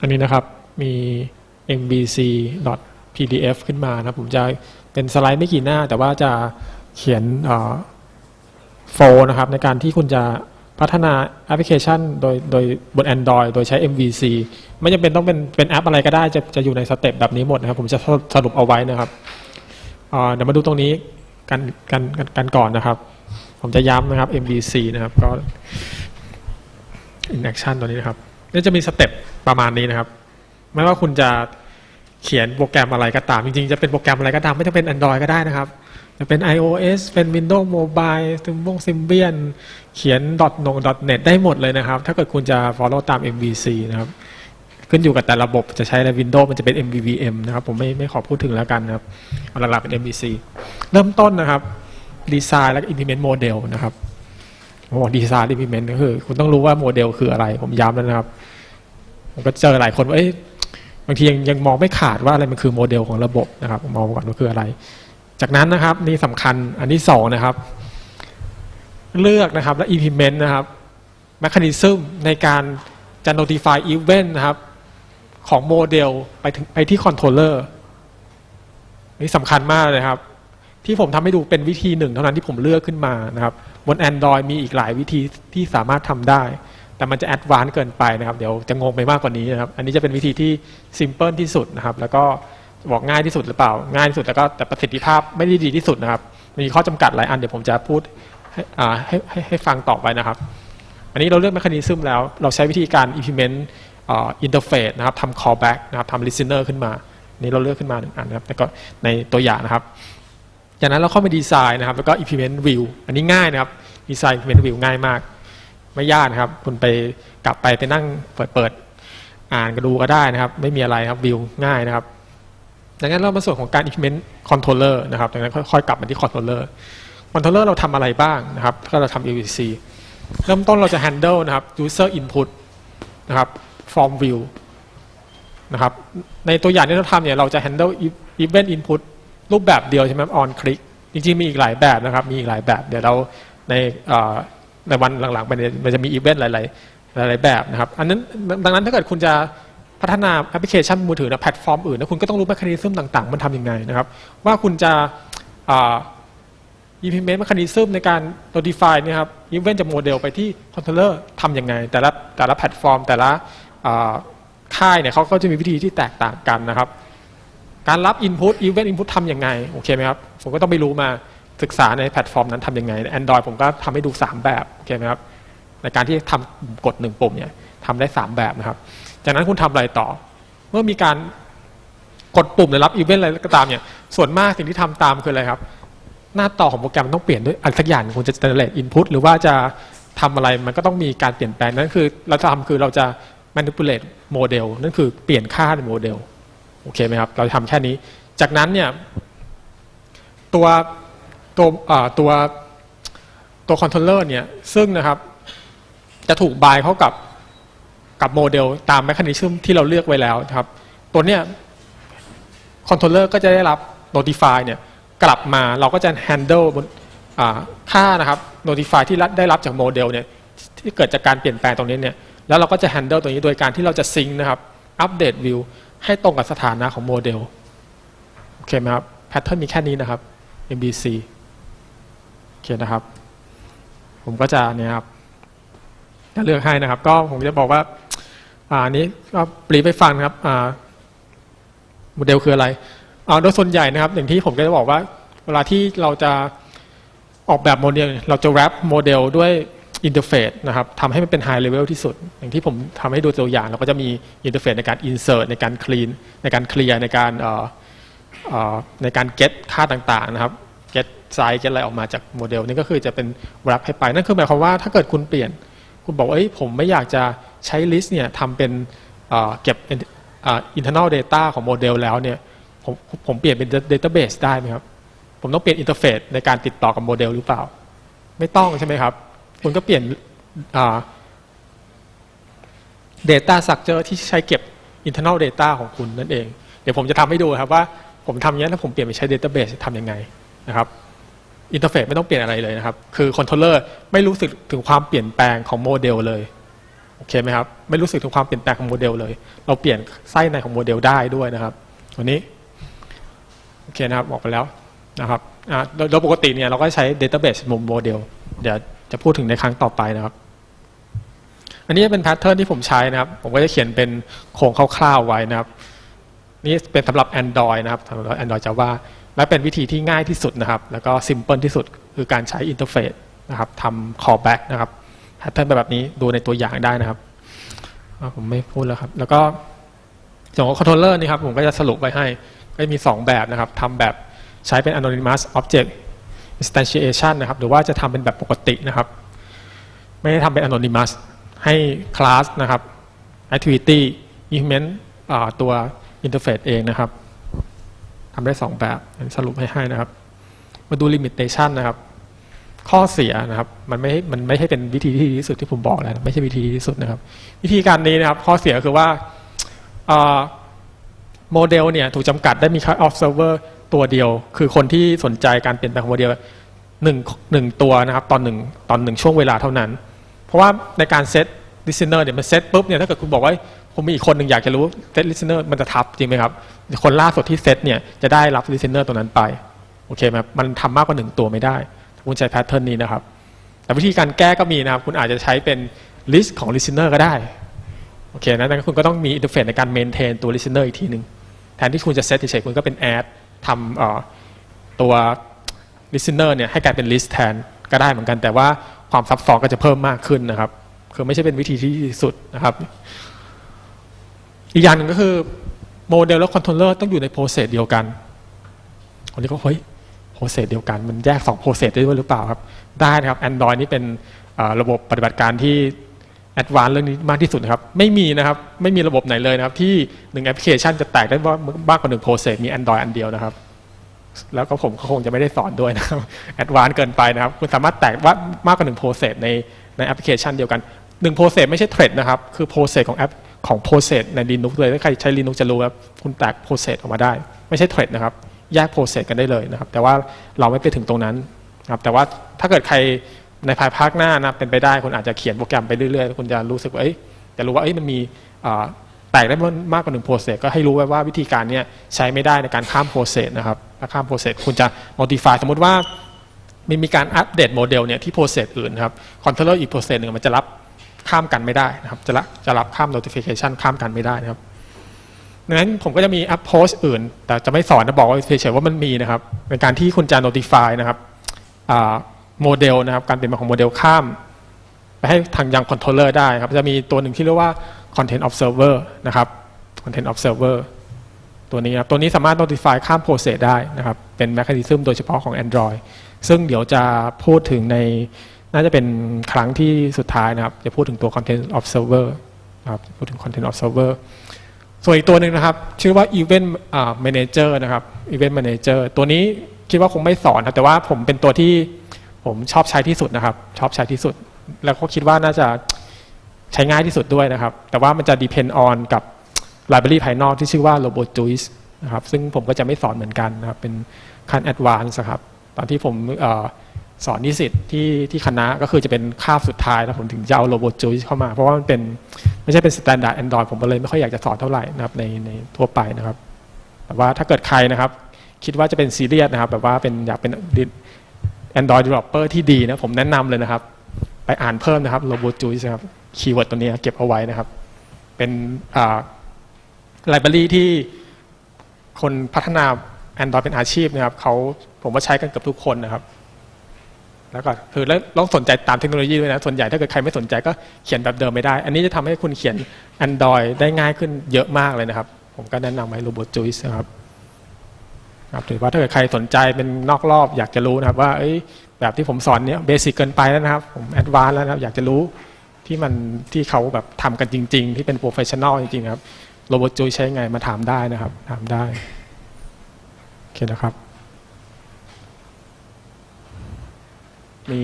อันนี้นะครับมี mbc.pdf ขึ้นมานะผมจะเป็นสไลด์ไม่กี่หน้า แต่ว่าจะเขียนโฟนะครับในการที่คุณจะพัฒนาแอปพลิเคชันโดยโดยบน Android โดยใช้ MVC ไม่จำเป็นต้องเป็นเป็นแอปอะไรก็ได้จะจะอยู่ในสเต็ปแบบนี้หมดนะครับผมจะสรุปเอาไว้นะครับเดี๋ยวมาดูตรงนี้กันกันกันกันก่อนนะครับ ผมจะย้ำนะครับ MVC นะครับก็ in action ตัวนี้นะครับ นี่จะมีสเต็ปประมาณนี้นะครับ ไม่ว่าคุณจะเขียนโปรแกรมอะไรก็ตาม จริงๆ จะเป็นโปรแกรมอะไรก็ตาม ไม่ต้องเป็น Android ก็ได้นะครับ จะเป็น iOS เป็น Windows Mobile ซิมบงซิมเบียน เขียน .n o .net ได้หมดเลยนะครับ ถ้าเกิดคุณจะ follow ตาม MVC นะครับ ขึ้นอยู่กับแต่ระบบจะใช้อะไร Windows มันจะเป็น MVVM นะครับ ผมไม่ไม่ขอพูดถึงแล้วกันนะครับหลักๆเป็น MVC เริ่มต้นนะครับดีไซน์และ implement model นะครับ ผมบอกดีไซน์ implement ก็คือ คุณต้องรู้ว่าโมเดลคืออะไร ผมย้ำแล้วนะครับผมก็เจอหลายคนว่าเอ้ยบางทียังยังมองไม่ขาดว่าอะไรมันคือโมเดลของระบบนะครับมองก่อนว่าคืออะไร จากนั้นนะครับนี่สำคัญอันที่สองนะครับ เลือกนะครับและ implement นะครับ mechanism ในการจะ notify event นะครับ ของโมเดลไปถึงไปที่ controller นี่สำคัญมากเลยครับ ที่ผมทำให้ดูเป็นวิธีหนึ่งเท่านั้นที่ผมเลือกขึ้นมานะครับบน Android มีอีกหลายวิธีที่สามารถทำได้ แต่มันจะแอดวานซ์เกินไปนะครับเดี๋ยวจะงงไปมากกว่านี้นะครับอันนี้จะเป็นวิธีที่ซิมเ l ิลที่สุดนะครับแล้วก็บอกง่ายที่สุดหรือเปล่า ง่ายที่สุดแล้วก็แต่ประสิทธิภาพไม่ได้ดีที่สุดนะครับ มีข้อจำกัดหลายอันเดี๋ยวผมจะพูดให้ให้ให้ให้ฟังต่อไปนะครับ อันนี้เราเลือก mechanism แล้วเราใช้วิธีการ implement อ่า interface นะครับทำ callback นะครับทำ listener ขึ้นมา นี่เราเลือกขึ้นมาหนึ่งอันนะครับแล้วก็ในตัวอย่างนะครับ จากนั้นเราเข้ามาดีไซน์นะครับ แล้วก็ implement view อันนี้ง่ายนะครับดีไซน์ implement view ง่ายมาก ไม่ยากนะครับ คุณไปกลับไปไปนั่งเปิดเปิดอ่านก็ดูก็ได้นะครับ ไม่มีอะไรครับวิวง่ายนะครับดังนั้นเรามาส่วนของการ implement controller นะครับดังนั้นค่อยกลับมาที่ controller controller เราทำอะไรบ้างนะครับถ้าเราทำ AVC เริ่มต้นเราจะ handle นะครับ user input นะครับ form view นะครับ ในตัวอย่างที่เราทำเนี่ยเราจะ handle event input รูปแบบเดียวใช่ไหม on click จริงๆมีอีกหลายแบบนะครับ มีอีกหลายแบบ เดี๋ยวเราในในวันหลังๆไปเนี่ยมันจะมีอีเวนต์หลายๆหลายๆแบบนะครับอันนั้นดังนั้นถ้าเกิดคุณจะพัฒนาแอปพลิเคชันมือถือนะแพลตฟอร์มอื่นนะคุณก็ต้องรู้แมคานิซึมต่างๆ มันทำยังไงนะครับ ว่าคุณจะอ่า implement mechanism ในการ notify นะครับ event จากโมเดลไปที่ controller ทำยังไง แต่ละแต่ละแพลตฟอร์ม แต่ละค่ายเนี่ยเขาก็จะมีวิธีที่แตกต่างกันนะครับ การรับ Input Event Input ทำยังไงโอเคไหมครับผมก็ต้องไปรู้มาศึกษาในแพลตฟอร์มนั้นทำยังไง Android ผมก็ทำให้ดู 3 แบบโอเคไหมครับในการที่ทำกดหนึ่งปุ่มเนี่ยทำได้ 3 แบบนะครับ จากนั้นคุณทำอะไรต่อ เมื่อมีการกดปุ่มหรือรับ Event อะไรก็ตามเนี่ยส่วนมากสิ่งที่ทำตามคืออะไรครับ หน้าต่อของโปรแกรมต้องเปลี่ยนด้วยอะไรสักอย่างคุณจะ generate input หรือว่าจะทำอะไรมันก็ต้องมีการเปลี่ยนแปลงนั่นคือ เราจะทำคือเราจะ manipulate โมเดลนั่นคือเปลี่ยนค่าในโมเดล โอเคไหมครับ เราทำแค่นี้ จากนั้นเนี่ยตัวตัวตัวตัวคอนโทรลเลอร์เนี่ยซึ่งนะครับจะถูกบายเข้ากับกับโมเดลตามแมคานิซึมที่เราเลือกไว้แล้วนะครับ ตัวเนี้ยคอนโทรลเลอร์ก็จะได้รับ notify เนี่ยกลับมาเราก็จะ handle บนค่านะครับ notify ที่ได้รับจากโมเดลเนี่ยที่เกิดจากการเปลี่ยนแปลงตรงนี้เนี่ยแล้วเราก็จะ handle ตัวนี้โดยการที่เราจะ sync นะครับ update view ให้ตรงกับสถานะของโมเดล โอเคไหมครับ แพทเทิร์นมีแค่นี้นะครับ MBC โอเคนะครับ ผมก็จะเนี่ยครับจะเลือกให้นะครับ ก็ผมจะบอกว่าอ่าอันนี้ก็ปรีไปฟังครับอ่าโมเดลคืออะไรอ่าโดยส่วนใหญ่นะครับ อย่างที่ผมก็จะบอกว่า เวลาที่เราจะออกแบบโมเดล เราจะ wrap โมเดลด้วย อินเทอร์เฟซนะครับทำให้มันเป็น high level ที่สุด อย่างที่ผมทำให้ดูตัวอย่างเราก็จะมีอินเทอร์เฟซในการ insert ในการ clean ในการ clear ในการเอ่อเอ่อในการ get ค่าต่างๆนะครับ get size get อะไรออกมาจากโมเดลนี่ก็คือจะเป็น wrap ให้ไป นั่นคือหมายความว่าถ้าเกิดคุณเปลี่ยน คุณบอกเอ้ยผมไม่อยากจะใช้ list เนี่ยทำเป็นเอ่อเก็บเอ่อ internal data ของโมเดลแล้วเนี่ยผมผมเปลี่ยนเป็น database ได้ไหมครับ ผมต้องเปลี่ยนอินเทอร์เฟซในการติดต่อกับโมเดลหรือเปล่า ไม่ต้องใช่ไหมครับ คุณก็เปลี่ยนอ่า data structure ที่ใช้เก็บ internal data ของคุณนั่นเอง เดี๋ยวผมจะทำให้ดูครับว่าผมทำอย่างนี้ถ้าผมเปลี่ยนไปใช้ database จะทำยังไงนะครับอินเทอร์เฟซไม่ต้องเปลี่ยนอะไรเลยนะครับ คือคอนโทรลเลอร์ไม่รู้สึกถึงความเปลี่ยนแปลงของโมเดลเลย โอเคไหมครับ ไม่รู้สึกถึงความเปลี่ยนแปลงของโมเดลเลย เราเปลี่ยนไส้ในของโมเดลได้ด้วยนะครับตัวนี้ โอเคนะครับ บอกไปแล้วนะครับอ่าโดยโดยปกติเนี่ยเราก็ใช้ database มุมโมเดล เดี๋ยว จะพูดถึงในครั้งต่อไปนะครับ อันนี้เป็นแพทเทิร์นที่ผมใช้นะครับ ผมก็จะเขียนเป็นโครงคร่าวๆไว้นะครับ นี่เป็นสำหรับ Android นะครับสำหรับ Android Java และเป็นวิธีที่ง่ายที่สุดนะครับ แล้วก็ simple ที่สุดคือการใช้อินเทอร์เฟซนะครับทำ callback นะครับแพทเทิร์นแบบนี้ดูในตัวอย่างได้นะครับผมไม่พูดแล้วครับ แล้วก็ส่วนของ controller นี่ครับผมก็จะสรุปไว้ให้ก็มี 2 แบบนะครับทำแบบใช้เป็น anonymous object instantiation นะครับหรือว่าจะทำเป็นแบบปกตินะครับ ไม่ได้ทำเป็น anonymous ให้ class นะครับ activity implement ตัว interface เองนะครับทำได้ 2 แบบสรุปให้ให้นะครับ มาดู limitation นะครับ ข้อเสียนะครับมันไม่มันไม่ใช่เป็นวิธีที่ดีที่สุดที่ผมบอกแล้วไม่ใช่วิธีที่ดีที่สุดนะครับ วิธีการนี้นะครับ ข้อเสียคือว่าอ่าโมเดลเนี่ยถูกจำกัดได้มีแค่ observer ตัวเดียว คือคนที่สนใจการเปลี่ยนแปลงของโมเดลหนึ่งหนึ่งตัวนะครับตอนหนึ่งตอนหนึ่งช่วงเวลาเท่านั้น เพราะว่าในการเซต listener เนี่ยมันเซตปุ๊บเนี่ยถ้าเกิดคุณบอกว่าผมมีอีกคนหนึ่งอยากจะรู้เซต listener มันจะทับจริงไหมครับ คนล่าสุดที่เซตเนี่ยจะได้รับ listener ตัวนั้นไปโอเคไหมมันทำมากกว่าหนึ่งตัวไม่ได้คุณใช้ pattern นี้นะครับ แต่วิธีการแก้ก็มีนะครับ คุณอาจจะใช้เป็น list ของ listener ก็ได้ โอเคนะแต่คุณก็ต้องมีอินเทอร์เฟซในการ maintain ตัว listener อีกทีหนึ่งแทนที่คุณจะเซตเฉยๆคุณก็เป็น add ทำตัว listener เนี่ยให้กลายเป็น list แทนก็ได้เหมือนกัน แต่ว่าความซับซ้อนก็จะเพิ่มมากขึ้นนะครับ คือไม่ใช่เป็นวิธีที่ดีสุดนะครับ อีกอย่างหนึ่งก็คือโมเดลและคอนโทรลเลอร์ต้องอยู่ในโปรเซสเดียวกันคนนี้ก็เฮ้ยโปรเซสเดียวกัน มันแยก2โปรเซสได้ด้วยหรือเปล่าครับ ได้นะครับ Android นี่เป็นระบบปฏิบัติการที่ แอดวานเรื่องนี้มากที่สุดครับ ไม่มีนะครับ ไม่มีระบบไหนเลยนะครับ ที่หนึ่งแอปพลิเคชันจะแตกได้ว่ามากกว่าหนึ่งโปรเซสมี Android อันเดียวนะครับ แล้วก็ผมก็คงจะไม่ได้สอนด้วยนะครับแอดวานเกินไปนะครับ คุณสามารถแตกว่ามากกว่าหนึ่งโปรเซสในในแอปพลิเคชันเดียวกันหนึ่งโปรเซสไม่ใช่เทรดนะครับ คือโปรเซสของแอปของโปรเซสใน Linux เลยถ้าใครใช้ Linux จะรู้ว่าคุณแตกโปรเซสออกมาได้ ไม่ใช่เทรดนะครับแยกโปรเซสกันได้เลยนะครับ แต่ว่าเราไม่ไปถึงตรงนั้นนะครับแต่ว่าถ้าเกิดใคร ในภายภาคหน้านะเป็นไปได้คุณอาจจะเขียนโปรแกรมไปเรื่อยๆคุณจะรู้สึกว่าเอ้ยจะรู้ว่าเอ้ยมันมีแตกได้มากกว่าหนึ่งโปรเซสก็ให้รู้ไว้ว่าวิธีการนี้ใช้ไม่ได้ในการข้ามโปรเซสนะครับถ้าข้ามโปรเซสคุณจะ modify สมมติว่ามีมีการอัปเดตโมเดลเนี่ยที่โปรเซสอื่นครับคอนโทรลเลอร์อีกโปรเซสหนึ่งมันจะรับข้ามกันไม่ได้นะครับจะรับจะรับข้าม notification ข้ามกันไม่ได้นะครับดังนั้นผมก็จะมี approach อื่น แต่จะไม่สอนนะบอกว่าเฉยๆว่ามันมีนะครับในการที่คุณจะ notify นะครับ โมเดลนะครับ การเปลี่ยนแปลงของโมเดลข้าม ไปให้ทางยังคอนโทรลเลอร์ได้ครับ จะมีตัวหนึ่งที่เรียกว่า content observer นะครับ content observer ตัวนี้ครับตัวนี้สามารถ notify ข้าม process ได้นะครับ เป็น mechanism โดยเฉพาะของ Android ซึ่งเดี๋ยวจะพูดถึงในน่าจะเป็นครั้งที่สุดท้ายนะครับ จะพูดถึงตัว content observer นะครับพูดถึง content observer ส่วนอีกตัวหนึ่งนะครับ ชื่อว่า event manager นะครับ event manager ตัวนี้คิดว่าคงไม่สอนครับแต่ว่าผมเป็นตัวที่ ผมชอบใช้ที่สุดนะครับ ชอบใช้ที่สุด แล้วก็คิดว่าน่าจะใช้ง่ายที่สุดด้วยนะครับ แต่ว่ามันจะ depend on กับ library ภายนอกที่ชื่อว่า RoboJuice นะครับ ซึ่งผมก็จะไม่สอนเหมือนกันนะครับ เป็นขั้น advanced ครับ ตอนที่ผมอสอนนิสิตที่ที่คณะก็คือจะเป็นคาบสุดท้ายแล้วผมถึงจะเอา RoboJuice เข้ามา เพราะว่ามันเป็นไม่ใช่เป็น standard Android ผมก็เลยไม่ค่อยอยากจะสอนเท่าไหร่นะครับในในทั่วไปนะครับ แต่ว่าถ้าเกิดใครนะครับ คิดว่าจะเป็นซีเรียสนะครับ แบบว่าเป็นอยากเป็น Android developer ที่ดีนะผมแนะนำเลยนะครับ ไปอ่านเพิ่มนะครับ RoboJuice นะครับคีย์เวิร์ดตัวนี้เก็บเอาไว้นะครับ เป็นไลบรารีที่คนพัฒนา Android เป็นอาชีพนะครับเขาผมว่าใช้กันเกือบทุกคนนะครับ แล้วก็คือแล้วต้องสนใจตามเทคโนโลยีด้วยนะ ส่วนใหญ่ถ้าเกิดใครไม่สนใจก็เขียนแบบเดิมไม่ได้ อันนี้จะทำให้คุณเขียน Android ได้ง่ายขึ้นเยอะมากเลยนะครับ ผมก็แนะนำไว้ RoboJuice นะครับ ครับถือว่าถ้าเกิดใครสนใจเป็นนอกรอบอยากจะรู้นะครับว่าแบบที่ผมสอนเนี้ยเบสิกเกินไปแล้วนะครับ ผมแอดวานซ์แล้วนะครับอยากจะรู้ที่มันที่เขาแบบทำกันจริง ๆ ที่เป็นโปรเฟชชั่นอลจริงๆครับโรบอทจูยใช้ไงมาถามได้นะครับถามได้โอเคนะครับ มี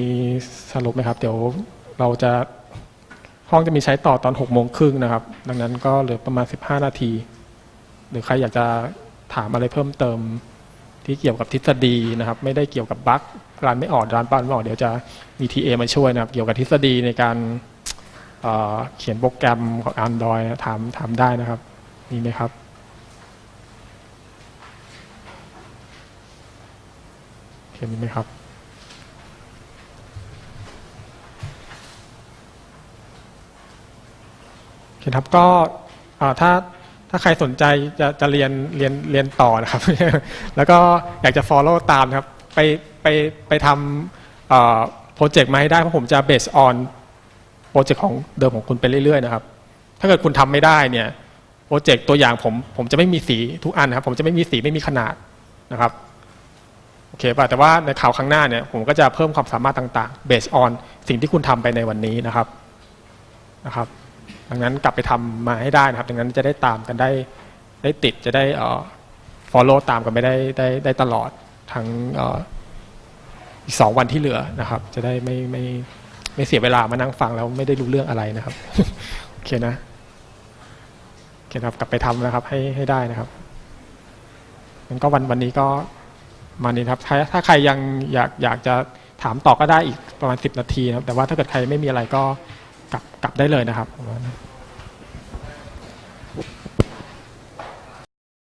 สรุปไหมครับ เดี๋ยวเราจะห้องจะมีใช้ต่อตอน6กโมงครึ่งนะครับ ดังนั้นก็เหลือประมาณ15นาที หรือใครอยากจะถามอะไรเพิ่มเติม ที่เกี่ยวกับทฤษฎีนะครับ ไม่ได้เกี่ยวกับบั๊กร้านไม่ออกร้านบ้านไม่ออกเดี๋ยวจะมี TA มาช่วยนะครับ เกี่ยวกับทฤษฎีในการเเขียนโปรแกรมของ Android ถามถามได้นะครับมีไหมครับเขียนมีไหมครับโอเคครับก็ถ้า ถ้าใครสนใจจะจะเรียนเรียนเรียนต่อนะครับ แล้วก็อยากจะ follow ตามครับ ไปไปไปทำโปรเจกต์มาให้ได้ เพราะผมจะ base on โปรเจกต์ของเดิมของคุณไปเรื่อยๆนะครับ ถ้าเกิดคุณทำไม่ได้เนี่ยโปรเจกต์ตัวอย่างผมผมจะไม่มีสีทุกอันนะครับ ผมจะไม่มีสีไม่มีขนาดนะครับโอเคป่ะแต่ว่าในข่าวครั้งหน้าเนี่ยผมก็จะเพิ่มความสามารถต่างๆ based on สิ่งที่คุณทำไปในวันนี้นะครับนะครับ ดังนั้นกลับไปทำมาให้ได้นะครับ ดังนั้นจะได้ตามกันได้ได้ติดจะได้เอ่อ follow ตามกันไม่ได้ได้ได้ตลอดทั้งเอ่ออีกสองวันที่เหลือนะครับ จะได้ไม่ไม่ไม่เสียเวลามานั่งฟังแล้วไม่ได้รู้เรื่องอะไรนะครับโอเคนะโอเคครับกลับไปทำนะครับ ให้ให้ได้นะครับงั้นก็วันวันนี้ก็มานี้ครับ ถ้าถ้าใครยังอยากอยากจะถามต่อก็ได้อีกประมาณสิบนาทีนะครับ แต่ว่าถ้าเกิดใครไม่มีอะไรก็ กลับกลับได้เลยนะครับ